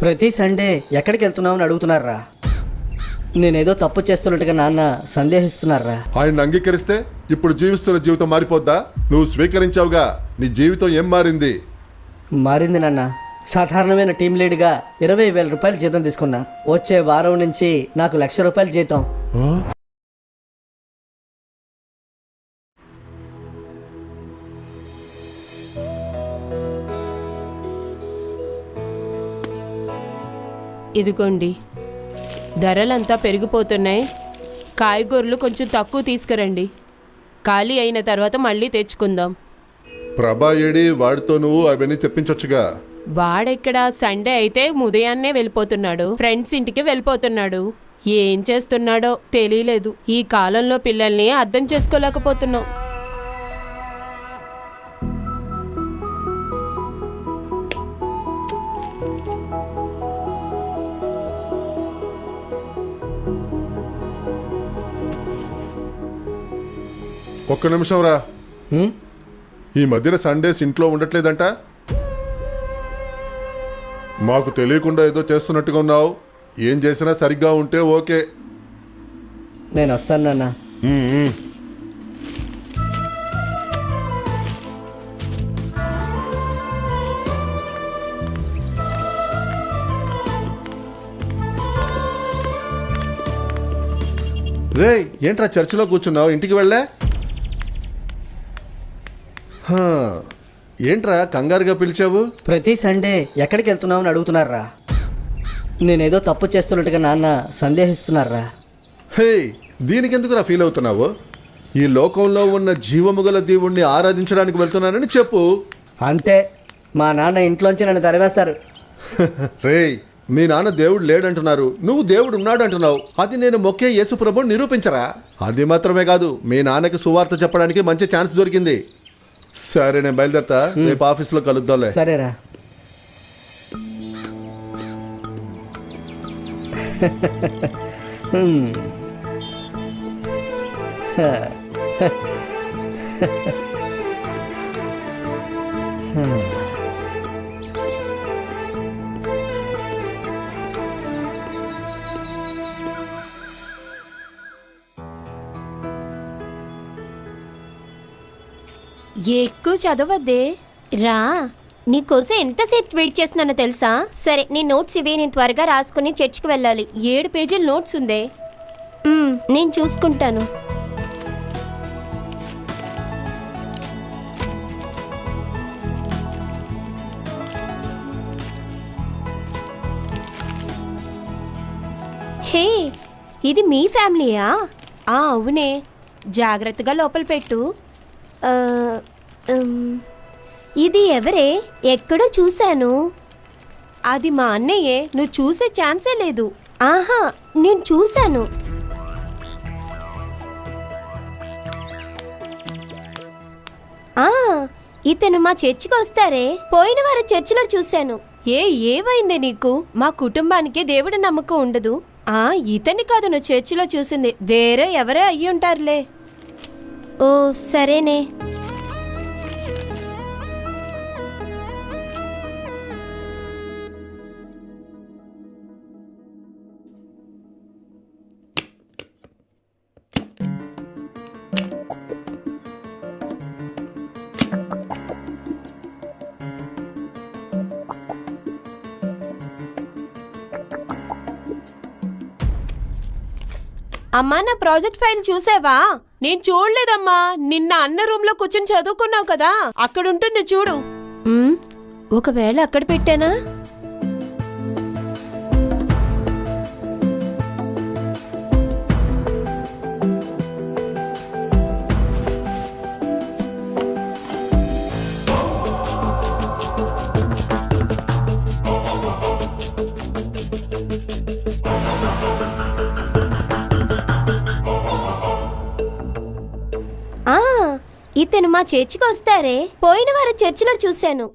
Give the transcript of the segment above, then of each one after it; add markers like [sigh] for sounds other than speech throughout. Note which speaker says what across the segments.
Speaker 1: ప్రతి సండే ఎక్కడికి వెళ్తున్నావు అని అడుగుతున్నారా? నేనేదో తప్పు చేస్తున్నట్టుగా నాన్న సందేహిస్తున్నారా?
Speaker 2: ఆయన అంగీకరిస్తే ఇప్పుడు జీవిస్తున్న జీవితం మారిపోద్దా? నువ్వు స్వీకరించావుగా నీ జీవితం ఏం మారింది?
Speaker 1: మారింది నాన్న. సాధారణమైన టీం లీడ్గా ఇరవై వేల రూపాయలు జీతం తీసుకున్నా. వచ్చే వారం నుంచి నాకు లక్ష రూపాయల జీతం.
Speaker 3: ఇదిగోండి. ధరలంతా పెరిగిపోతున్నాయి. కాయగూరలు కొంచెం తక్కువ తీసుకురండి. ఖాళీ అయిన తర్వాత మళ్ళీ తెచ్చుకుందాం.
Speaker 2: ప్రభా ఏడి వాడితో నువ్వు అవన్నీ తెప్పించొచ్చుగా.
Speaker 3: వాడెక్కడ? సండే అయితే ఉదయాన్నే వెళ్ళిపోతున్నాడు. ఫ్రెండ్స్ ఇంటికి వెళ్ళిపోతున్నాడు. ఏం చేస్తున్నాడో తెలియలేదు. ఈ కాలంలో పిల్లల్ని అర్థం చేసుకోలేకపోతున్నాం.
Speaker 2: ఒక్క నిమిషం రా? ఈ మధ్యన సండేస్ ఇంట్లో ఉండట్లేదంట? మాకు తెలియకుండా ఏదో చేస్తున్నట్టుగా ఉన్నావు. ఏం చేసినా సరిగ్గా ఉంటే ఓకే.
Speaker 1: నేను వస్తాను నాన్న.
Speaker 2: రే ఏంట్రా చర్చిలో కూర్చున్నావు? ఇంటికి వెళ్ళే? ఏంట్రా కంగారుగా పిలిచావు?
Speaker 1: ప్రతి సండే ఎక్కడికి వెళ్తున్నావు అని అడుగుతున్నారా? నేనేదో తప్పు చేస్తున్నట్టుగా నాన్న సందేహిస్తున్నారా?
Speaker 2: హే దీనికెందుకురా ఫీల్ అవుతున్నావు? ఈ లోకంలో ఉన్న జీవము గల దేవుణ్ణి ఆరాధించడానికి వెళ్తున్నానని చెప్పు.
Speaker 1: అంతే మా నాన్న ఇంట్లోంచి నన్ను తరివేస్తారు. [laughs]
Speaker 2: రేయ్ మీ నాన్న దేవుడు లేడంటున్నారు. నువ్వు దేవుడు ఉన్నాడు అంటున్నావు అది నేను మొక్కే యేసుప్రభు నిరూపించరా? అది మాత్రమే కాదు మీ నాన్నకి సువార్త చెప్పడానికి మంచి ఛాన్స్ దొరికింది. సరే నేను బయలుదేరతా. రేపు ఆఫీస్లో కలుద్దాంలే.
Speaker 1: సరేరా. హ్మ్.
Speaker 4: ఎక్కువ చదవద్దే. రా. నీకోసం ఎంతసేపు వెయిట్ చేస్తున్నానో తెలుసా? సరే నీ నోట్స్ ఇవి నేను త్వరగా రాసుకుని చర్చికి వెళ్ళాలి.
Speaker 3: ఏడు పేజీల నోట్స్ ఉందే.
Speaker 4: నేను చూసుకుంటాను. హే ఇది మీ ఫ్యామిలీయా?
Speaker 3: ఆ అవునే. జాగ్రత్తగా లోపల పెట్టు.
Speaker 4: ఆ, ఇది ఎవరే? ఎక్కడో చూశాను.
Speaker 3: అది మా అన్నయ్యే. నువ్వు చూసే ఛాన్సే లేదు.
Speaker 4: ఆహా నేను చూశాను. ఆ ఇతను మా చర్చికి వస్తారే? పోయిన వారం చర్చిలో చూశాను.
Speaker 3: ఏ ఏమైంది నీకు? మా కుటుంబానికి దేవుడి నమ్మకం ఉండదు. ఆ ఇతని కాదు నువ్వు చర్చిలో చూసింది. వేరే ఎవరే అయ్యి ఉంటారులే
Speaker 4: ఓ సరేనే.
Speaker 3: అమ్మా నా ప్రాజెక్ట్ ఫైల్ చూసావా? నేను చూడలేదమ్మా. నిన్న అన్న రూమ్లో కూర్చొని చదువుకున్నావు కదా. అక్కడ ఉంటుంది చూడు
Speaker 4: ఒకవేళ అక్కడ పెట్టానా? ఇతను మా చర్చికి వస్తారే? పోయిన వారం చర్చిలో చూశాను.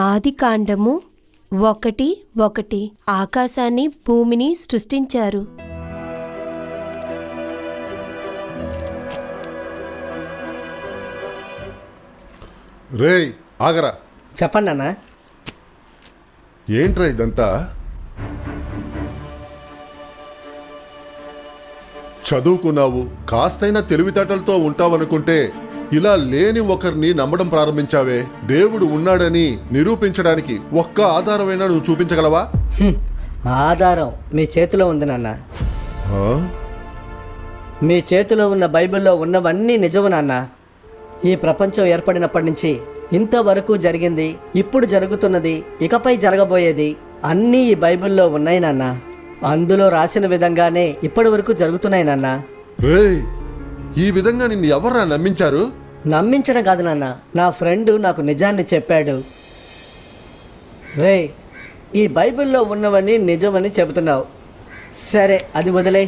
Speaker 3: ఆదికాండము ఒకటి ఒకటి ఆకాశాన్ని భూమిని సృష్టించారు.
Speaker 2: రేయ్ ఆగరా.
Speaker 1: చెప్పండి అన్నా.
Speaker 2: ఏంట్రా ఇదంతా చదువుకున్నావు కాస్తైనా తెలివితేటలతో ఉంటావనుకుంటే ఇలా లేని ఒకరిని నమ్మడం ప్రారంభించావే దేవుడు ఉన్నాడని నిరూపించడానికి ఒక్క ఆధారమైనా నువ్వు చూపించగలవా.
Speaker 1: ఆధారం మీ చేతిలో ఉంది నాన్న? మీ చేతిలో ఉన్న బైబిల్లో ఉన్నవన్నీ నిజము నాన్న ఈ ప్రపంచం ఏర్పడినప్పటి నుంచి ఇంతవరకు జరిగింది ఇప్పుడు జరుగుతున్నది ఇకపై జరగబోయేది అన్నీ ఈ బైబిల్లో ఉన్నాయి నాన్న. అందులో రాసిన విధంగానే ఇప్పటి వరకు జరుగుతున్నాయి నాన్న.
Speaker 2: రేయ్ ఈ విధంగా నిన్ను ఎవర్రా నమ్మించారు?
Speaker 1: నమ్మించడం కాదు నాన్న. నా ఫ్రెండ్ నాకు నిజాన్ని చెప్పాడు. రే ఈ బైబిల్లో ఉన్నవన్నీ నిజమని చెబుతున్నావు. సరే అది వదిలే.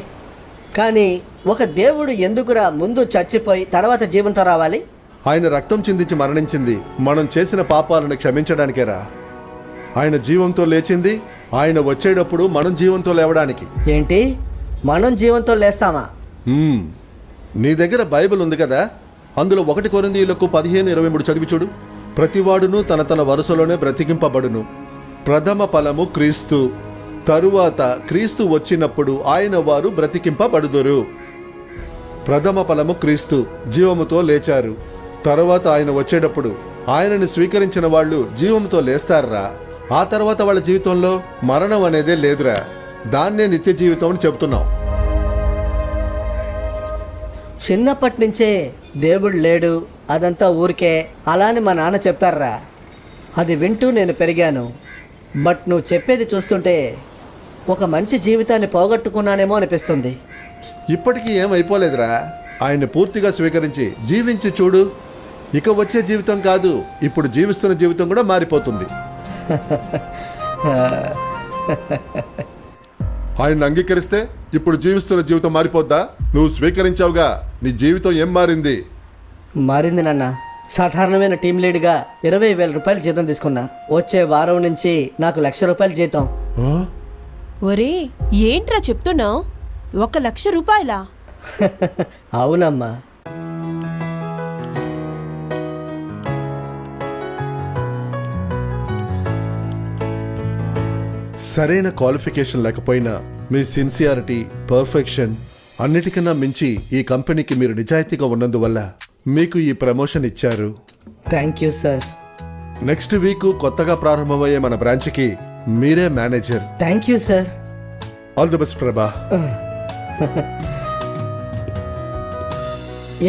Speaker 1: కానీ ఒక దేవుడు ఎందుకురా ముందు చచ్చిపోయి తర్వాత జీవంతో రావాలి?
Speaker 2: ఆయన రక్తం చిందించి మరణించింది. మనం చేసిన పాపాలను క్షమించడానికేరా. ఆయన జీవంతో లేచింది. ఆయన వచ్చేటప్పుడు మనం జీవంతో లేవడానికి.
Speaker 1: ఏంటి? మనం జీవంతో లేస్తామా?
Speaker 2: మ్మ్. నీ దగ్గర బైబిల్ ఉంది కదా? అందులో ఒకటి కొరిందీయులకు పదిహేను ఇరవై మూడు చదివి చూడు. ప్రతివాడును తన తన వరుసలోనే బ్రతికింపబడును. ప్రథమ ఫలము క్రీస్తు. తరువాత క్రీస్తు వచ్చినప్పుడు ఆయన వారు బ్రతికింపబడుదురు. ప్రథమ ఫలము క్రీస్తు. జీవముతో లేచారు. తర్వాత ఆయన వచ్చేటప్పుడు ఆయనను స్వీకరించిన వాళ్ళు జీవముతో లేస్తారా? ఆ తర్వాత వాళ్ళ జీవితంలో మరణం అనేదే లేదురా. దాన్నే నిత్య జీవితం అని చెబుతున్నాం.
Speaker 1: చిన్నప్పటి నుంచే దేవుడు లేడు అదంతా ఊరికే అలా అని మా నాన్న చెప్తారా? అది వింటూ నేను పెరిగాను. బట్ నువ్వు చెప్పేది చూస్తుంటే ఒక మంచి జీవితాన్ని పోగొట్టుకున్నానేమో అనిపిస్తుంది.
Speaker 2: ఇప్పటికీ ఏం అయిపోలేదురా ఆయన్ని పూర్తిగా స్వీకరించి జీవించి చూడు. ఇక వచ్చే జీవితం కాదు ఇప్పుడు జీవిస్తున్న జీవితం కూడా మారిపోతుంది. ఆయన అంగీకరిస్తే ఇప్పుడు జీవిస్తున్న జీవితం మారిపోద్దా? నువ్వు స్వీకరించావుగా నీ జీవితం ఏం మారింది?
Speaker 1: మారింది నాన్న. సాధారణమైన టీం లీడ్గా ఇరవై వేల రూపాయలు జీతం తీసుకున్నా. వచ్చే వారం నుంచి నాకు లక్ష రూపాయల జీతం?
Speaker 3: ఒరే ఏంట్రా చెప్తున్నావు? ఒక లక్ష రూపాయలా? [laughs]
Speaker 1: అవునమ్మా.
Speaker 2: సరైన క్వాలిఫికేషన్ లేకపోయినా మీ సిన్సియారిటీ పర్ఫెక్షన్ అన్నిటికన్నా మించి ఈ కంపెనీకి మీరు నిజాయితీగా ఉన్నందువల్ల మీకు ఈ ప్రమోషన్ ఇచ్చారు.
Speaker 1: Thank you sir.
Speaker 2: Next week కొత్తగా ప్రారంభమయ్యే మన బ్రాంచ్కి మీరే manager.
Speaker 1: Thank you sir.
Speaker 2: All the best Prabha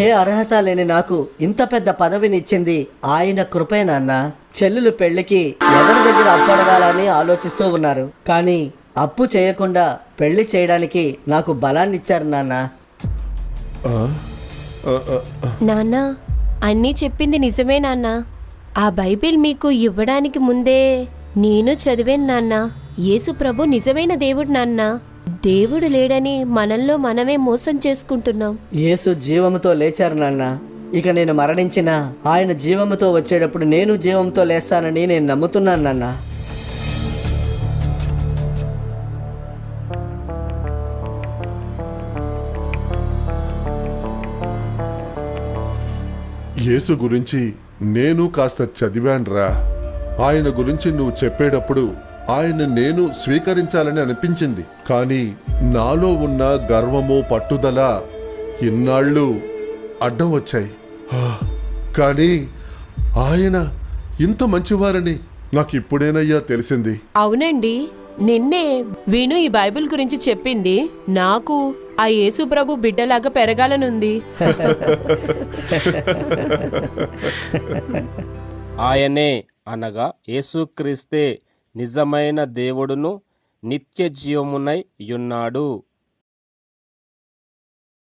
Speaker 1: ఏ అర్హత లేని నాకు ఇంత పెద్ద పదవిని ఇచ్చింది ఆయన కృపే నాన్న. చెల్లెలు పెళ్ళికి ఎవరి దగ్గర అప్పు అడగాలని ఆలోచిస్తూ ఉన్నారు. కానీ అప్పు చేయకుండా పెళ్ళి చేయడానికి నాకు బలాన్ని ఇచ్చారు నాన్న
Speaker 4: నాన్న అన్నీ చెప్పింది నిజమే నాన్న. ఆ బైబిల్ మీకు ఇవ్వడానికి ముందే నేను చదివాను నాన్న. యేసు ప్రభు నిజమైన దేవుడు నాన్న. దేవుడు లేడని మనల్లో మనమే మోసం చేసుకుంటున్నాం.
Speaker 1: యేసు జీవముతో లేచారు నాన్న. ఇక నేను మరణించిన ఆయన జీవముతో వచ్చేటప్పుడు నేను జీవంతో లేస్తానని నేను నమ్ముతున్నాను నాన్న.
Speaker 2: యేసు గురించి నేను కాస్త చదివాన్రా. ఆయన గురించి నువ్వు చెప్పేటప్పుడు ఆయన నేను స్వీకరించాలని అనిపించింది. కానీ నాలో ఉన్న గర్వము పట్టుదల ఇన్నాళ్ళు అడ్డం వచ్చాయి. ఆ, కానీ ఆయన ఇంత మంచివారని నాకు ఇప్పుడేనయ్యా తెలిసింది.
Speaker 3: అవునండి. నిన్నే వీణు ఈ బైబిల్ గురించి చెప్పింది. నాకు ఆ యేసు ప్రభు బిడ్డలాగా పెరగాలనుంది.
Speaker 5: ఆయనే అనగా యేసుక్రీస్తే నిజమైన దేవుడును నిత్య జీవమునై యున్నాడు.